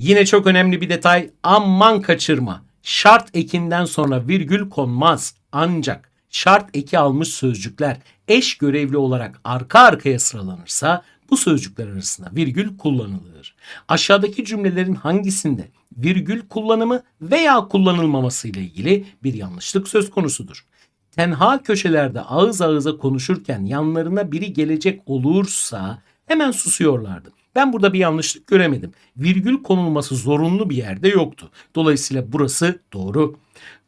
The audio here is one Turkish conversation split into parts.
Yine çok önemli bir detay aman kaçırma. Şart ekinden sonra virgül konmaz. Ancak şart eki almış sözcükler eş görevli olarak arka arkaya sıralanırsa bu sözcükler arasında virgül kullanılır. Aşağıdaki cümlelerin hangisinde virgül kullanımı veya kullanılmaması ile ilgili bir yanlışlık söz konusudur? Tenha köşelerde ağız ağıza konuşurken yanlarına biri gelecek olursa hemen susuyorlardı. Ben burada bir yanlışlık göremedim. Virgül konulması zorunlu bir yerde yoktu. Dolayısıyla burası doğru.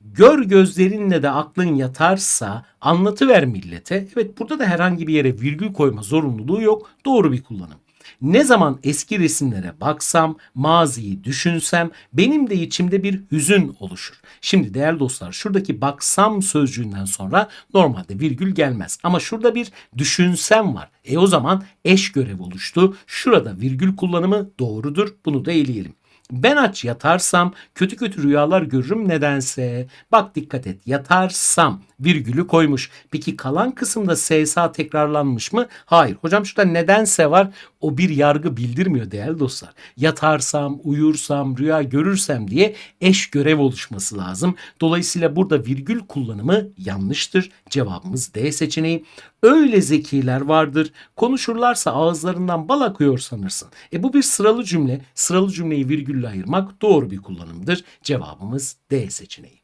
Gör gözlerinle de aklın yatarsa anlatıver millete. Evet burada da herhangi bir yere virgül koyma zorunluluğu yok. Doğru bir kullanım. Ne zaman eski resimlere baksam, maziyi düşünsem benim de içimde bir hüzün oluşur. Şimdi değerli dostlar şuradaki baksam sözcüğünden sonra normalde virgül gelmez. Ama şurada bir düşünsem var. E o zaman eş görev oluştu. Şurada virgül kullanımı doğrudur. Bunu da eleyelim. Ben aç yatarsam kötü kötü rüyalar görürüm nedense. Bak dikkat et yatarsam virgülü koymuş. Peki kalan kısımda SSA tekrarlanmış mı? Hayır. Hocam şurada nedense var. O bir yargı bildirmiyor değerli dostlar. Yatarsam, uyursam, rüya görürsem diye eş görev oluşması lazım. Dolayısıyla burada virgül kullanımı yanlıştır. Cevabımız D seçeneği. Öyle zekiler vardır. Konuşurlarsa ağızlarından bal akıyor sanırsın. E bu bir sıralı cümle. Sıralı cümleyi ayırmak doğru bir kullanımdır. Cevabımız D seçeneği.